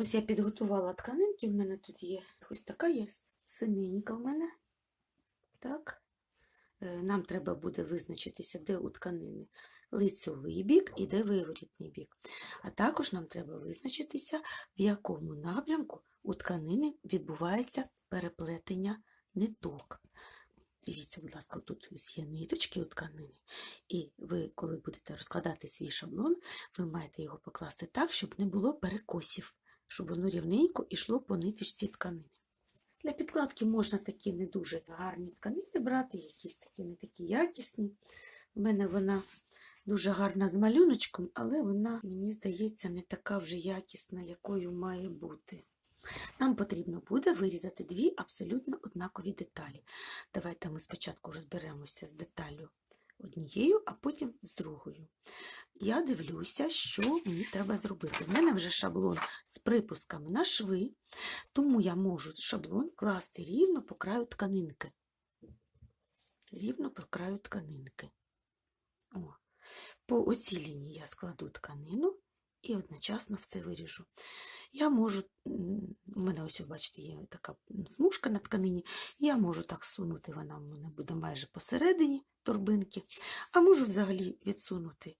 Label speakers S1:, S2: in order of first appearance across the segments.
S1: Ось я підготувала тканинки, в мене тут є ось така є синенька в мене. Так. Е, Нам треба буде визначитися, де у тканини лицьовий бік і де виворітний бік. А також нам треба визначитися, в якому напрямку у тканини відбувається переплетення ниток. Дивіться, будь ласка, тут ось є ниточки у тканини, і ви, коли будете розкладати свій шаблон, ви маєте його покласти так, щоб не було перекосів, щоб воно рівненько йшло по ниточці тканини. Для підкладки можна такі не дуже гарні тканини брати, якісь такі не такі якісні. У мене вона дуже гарна з малюночком, але вона, мені здається, не така вже якісна, якою має бути. Нам потрібно буде вирізати дві абсолютно однакові деталі. Давайте ми спочатку розберемося з деталлю однією, а потім з другою. Я дивлюся, що мені треба зробити. У мене вже шаблон з припусками на шви, тому я можу шаблон класти рівно по краю тканинки. Рівно по краю тканинки. О. По оцій лінії я складу тканину і одночасно все виріжу. Я можу, у мене ось, бачите, є така смужка на тканині, я можу так сунути, вона в мене буде майже посередині торбинки, а можу взагалі відсунути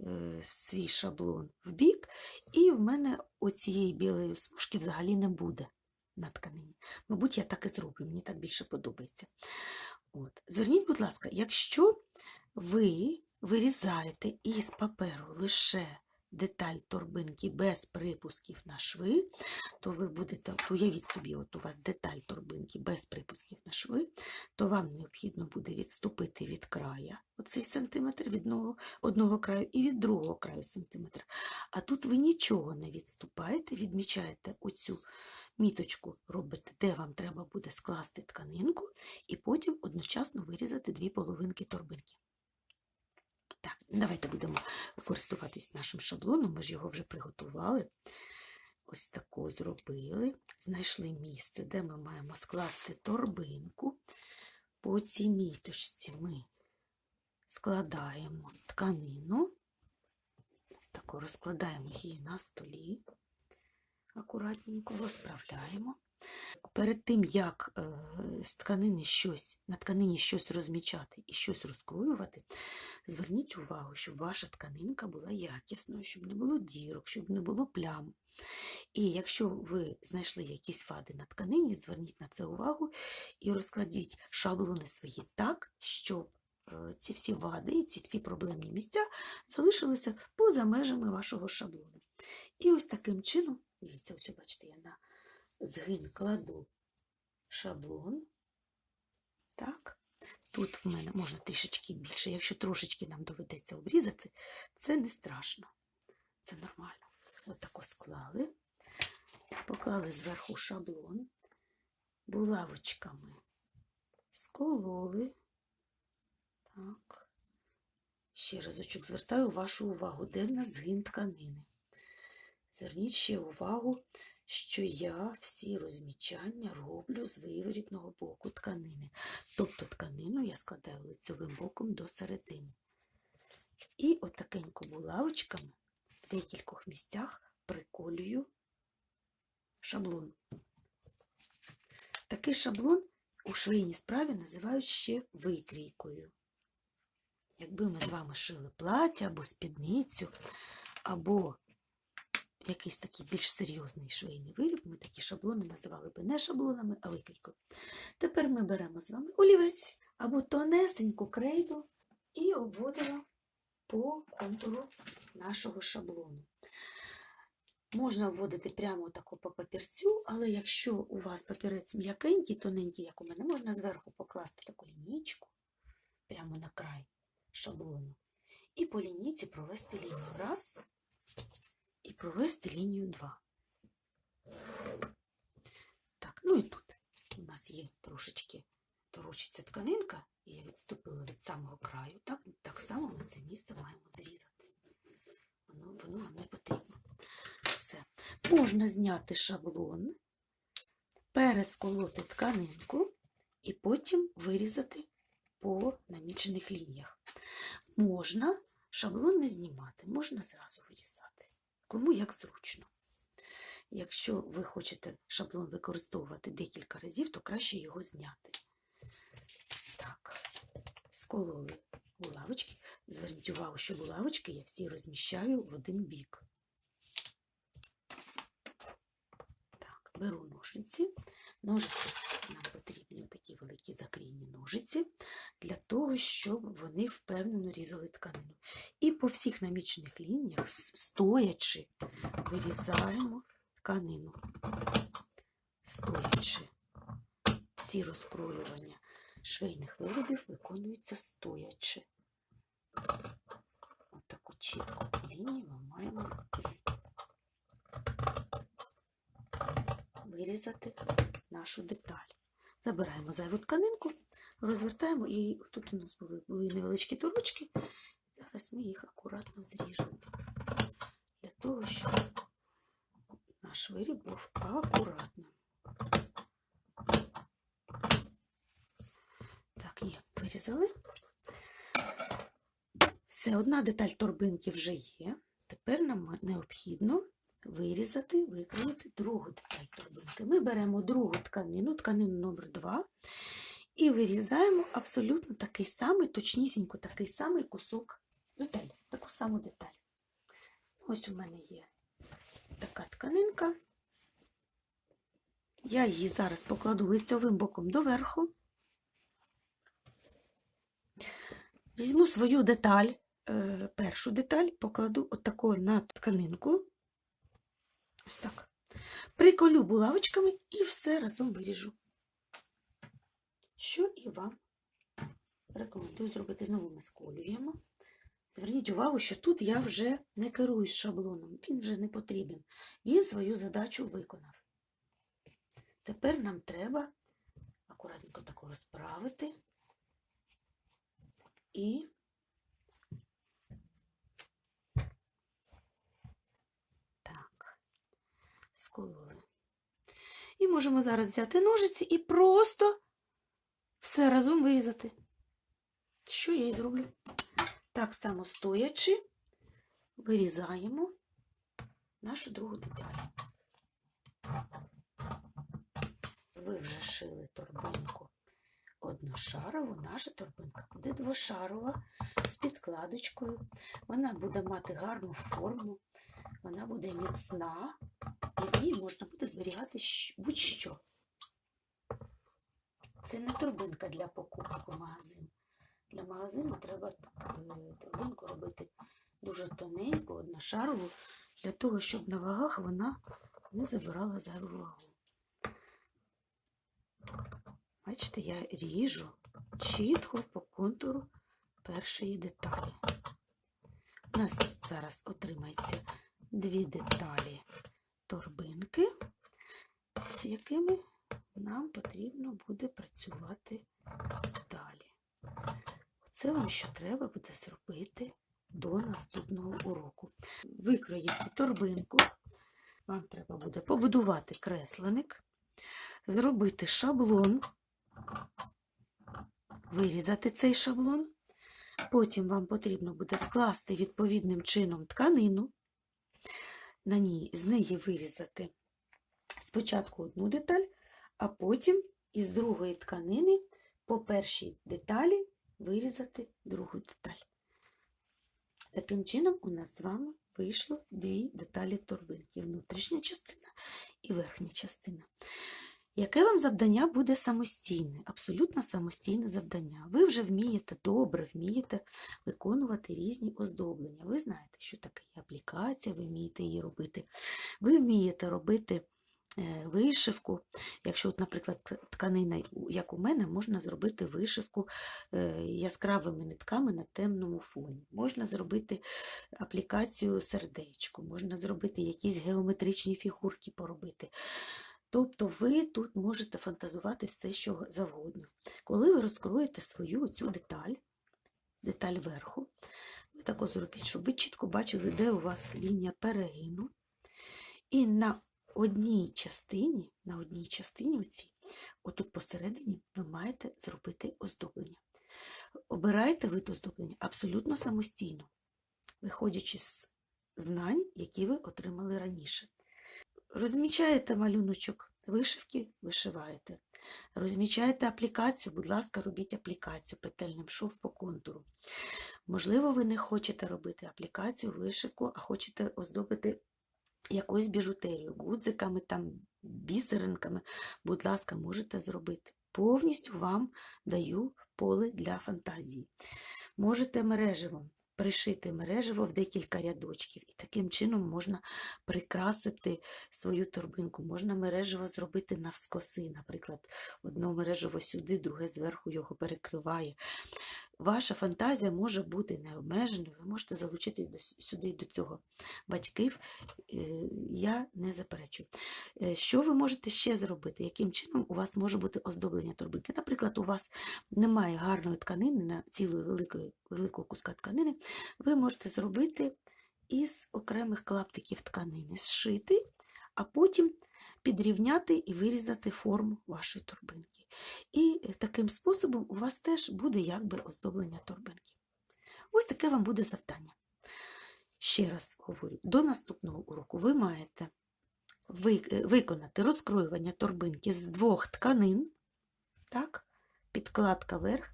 S1: е, свій шаблон в бік, і в мене оцієї білої смужки взагалі не буде на тканині. Мабуть, я так і зроблю, мені так більше подобається. От. Зверніть, будь ласка, якщо ви вирізаєте із паперу лише деталь торбинки без припусків на шви, то ви будете, уявіть собі, от у вас деталь торбинки без припусків на шви, то вам необхідно буде відступити від края оцей сантиметр від одного, одного краю і від другого краю сантиметр. А тут ви нічого не відступаєте, відмічаєте оцю міточку, робите, де вам треба буде скласти тканинку, і потім одночасно вирізати дві половинки торбинки. Так, давайте будемо користуватись нашим шаблоном, ми ж його вже приготували. Ось таку зробили. Знайшли місце, де ми маємо скласти торбинку. По цій міточці ми складаємо тканину. Таку розкладаємо її на столі. Акуратненько розправляємо. Перед тим, як е, з тканини щось, на тканині щось розмічати і щось розкроювати, зверніть увагу, щоб ваша тканинка була якісною, щоб не було дірок, щоб не було плям. І якщо ви знайшли якісь вади на тканині, зверніть на це увагу і розкладіть шаблони свої так, щоб е, ці всі вади і ці всі проблемні місця залишилися поза межами вашого шаблону. І ось таким чином, дивіться, ось бачите, я на згин кладу шаблон. Так. Тут в мене можна трішечки більше. Якщо трошечки нам доведеться обрізати, це не страшно. Це нормально. Отако склали, поклали зверху шаблон, булавочками скололи. Так. Ще разочок звертаю вашу увагу, де в нас згин тканини. Зверніть ще увагу, що я всі розмічання роблю з виворітного боку тканини. Тобто тканину я складаю лицьовим боком до середини. І отакенько булавочками в декількох місцях приколюю шаблон. Такий шаблон у швейній справі називають ще викрійкою. Якби ми з вами шили плаття або спідницю, або якийсь такий більш серйозний швейний виріб, ми такі шаблони називали би не шаблонами, а викрійкою. Тепер ми беремо з вами олівець або тонесеньку крейду і обводимо по контуру нашого шаблону. Можна обводити прямо тако по папірцю, але якщо у вас папірець м'якенький, тоненький, як у мене, можна зверху покласти таку лінійку прямо на край шаблону. І по лінійці провести лінію. Раз, і провести лінію 2. Так, ну і тут у нас є трошечки торочиться тканинка, і я відступила від самого краю. Так, так само ми це місце маємо зрізати. Воно, воно нам не потрібно. Все. Можна зняти шаблон, пересколоти тканинку і потім вирізати по намічених лініях. Можна шаблон не знімати, можна зразу вирізати. Кому як зручно. Якщо ви хочете шаблон використовувати декілька разів, то краще його зняти. Так, скололи булавочки. Зверніть увагу, що булавочки я всі розміщаю в один бік. Так, беру ножниці. Ножиці такі великі закрійні ножиці для того, щоб вони впевнено різали тканину. І по всіх намічених лініях, стоячи, вирізаємо тканину. Стоячи. Всі розкроювання швейних виробів виконуються стоячи. От таку чітку лінію ми маємо вирізати нашу деталь. Забираємо зайву тканинку, розвертаємо, і тут у нас були, були невеличкі турочки. Зараз ми їх акуратно зріжемо. Для того, щоб наш виріб був акуратним. Так, є, вирізали. Все, одна деталь торбинки вже є. Тепер нам необхідно вирізати, викроїти другу деталь торбинки. Ми беремо другу тканину, тканину номер 2 і вирізаємо абсолютно такий самий, точнісінько такий самий кусок деталі, таку саму деталь. Ось у мене є така тканинка. Я її зараз покладу лицьовим боком доверху. Візьму свою деталь, е, першу деталь, покладу отако на тканинку. Ось так. Приколю булавочками і все разом виріжу. Що і вам рекомендую зробити. Знову ми сколюємо. Зверніть увагу, що тут я вже не керуюсь шаблоном, він вже не потрібен. Він свою задачу виконав. Тепер нам треба акуратненько тако розправити і так, скололи. І можемо зараз взяти ножиці і просто все разом вирізати. Що я і зроблю? Так само стоячи, вирізаємо нашу другу деталь. Ви вже шили торбинку одношарову, наша торбинка буде двошарова з підкладочкою. Вона буде мати гарну форму, вона буде міцна, ній можна буде зберігати будь-що. Це не торбинка для покупок у магазин. Для магазину треба е, торбинку робити дуже тоненьку, одношарову, для того, щоб на вагах вона не забирала зайву вагу. Бачите, я ріжу чітко по контуру першої деталі. У нас зараз отримається дві деталі торбинки, з якими нам потрібно буде працювати далі. Це вам що треба буде зробити до наступного уроку. Викроїти торбинку. Вам треба буде побудувати кресленик, зробити шаблон, вирізати цей шаблон. Потім вам потрібно буде скласти відповідним чином тканину, на ній, з неї вирізати спочатку одну деталь, а потім із другої тканини по першій деталі вирізати другу деталь. Таким чином, у нас з вами вийшло дві деталі торбинки: внутрішня частина і верхня частина. Яке вам завдання буде самостійне, абсолютно самостійне завдання. Ви вже вмієте добре, вмієте виконувати різні оздоблення. Ви знаєте, що таке аплікація, ви вмієте її робити. Ви вмієте робити е, вишивку. Якщо, от, наприклад, тканина, як у мене, можна зробити вишивку е, яскравими нитками на темному фоні. Можна зробити аплікацію сердечко, можна зробити якісь геометричні фігурки поробити. Тобто ви тут можете фантазувати все, що завгодно. Коли ви розкроєте свою цю деталь, деталь верху, ви тако зробіть, щоб ви чітко бачили, де у вас лінія перегину. І на одній частині, на одній частині оцій, отут посередині, ви маєте зробити оздоблення. Обирайте вид оздоблення абсолютно самостійно, виходячи з знань, які ви отримали раніше. Розмічаєте малюночок вишивки, вишиваєте. Розмічаєте аплікацію, будь ласка, робіть аплікацію петельним шов по контуру. Можливо, ви не хочете робити аплікацію, вишивку, а хочете оздобити якоюсь біжутерією, гудзиками, там, бісеринками. Будь ласка, можете зробити. Повністю вам даю поле для фантазії. Можете мереживом пришити мереживо в декілька рядочків, і таким чином можна прикрасити свою торбинку. Можна мережево зробити навскоси, наприклад, одно мереживо сюди, друге зверху його перекриває. Ваша фантазія може бути необмеженою, ви можете залучити сюди до цього батьків. е, Я не заперечую. Е, Що ви можете ще зробити? Яким чином у вас може бути оздоблення торбинки? Наприклад, у вас немає гарної тканини на цілої великої, великого куска тканини, ви можете зробити із окремих клаптиків тканини, зшити, а потім підрівняти і вирізати форму вашої торбинки. І е, таким способом у вас теж буде якби оздоблення торбинки. Ось таке вам буде завдання. Ще раз говорю, до наступного уроку ви маєте е, виконати розкроювання торбинки з двох тканин, так? підкладка верх.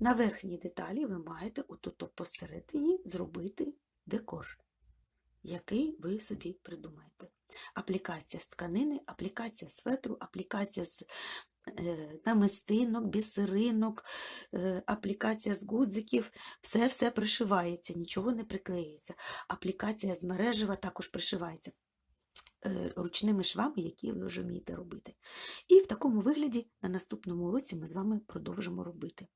S1: На верхній деталі ви маєте отут посередині зробити декор, який ви собі придумаєте. Аплікація з тканини, аплікація з фетру, аплікація з е, намистинок, бісеринок, е, аплікація з гудзиків, все-все пришивається, нічого не приклеюється. Аплікація з мережева також пришивається е, ручними швами, які ви вже вмієте робити. І в такому вигляді на наступному уроці ми з вами продовжимо робити.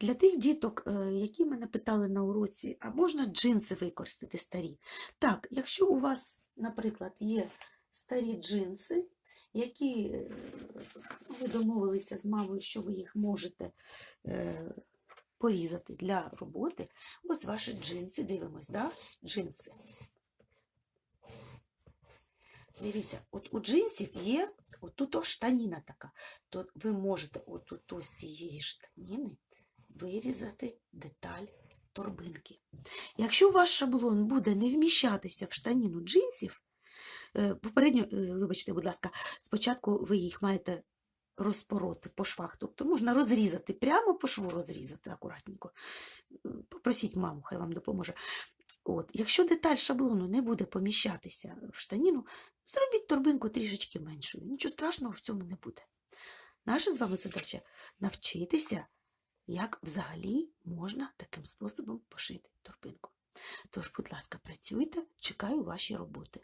S1: Для тих діток, які мене питали на уроці, а можна джинси використати старі? Так, якщо у вас, наприклад, є старі джинси, які е, ви домовилися з мамою, що ви їх можете е, порізати для роботи, ось ваші джинси, дивимось, да? джинси. Дивіться, от у джинсів є отут штаніна така, то ви можете отут з цієї штаніни вирізати деталь торбинки. Якщо ваш шаблон буде не вміщатися в штаніну джинсів, е, попередньо, е, вибачте, будь ласка, спочатку ви їх маєте розпороти по швах, тобто можна розрізати, прямо по шву розрізати акуратненько. Попросіть маму, хай вам допоможе. От. Якщо деталь шаблону не буде поміщатися в штаніну, зробіть торбинку трішечки меншою. Нічого страшного в цьому не буде. Наша з вами задача навчитися, як взагалі можна таким способом пошити торбинку. Тож, будь ласка, працюйте, чекаю ваші роботи.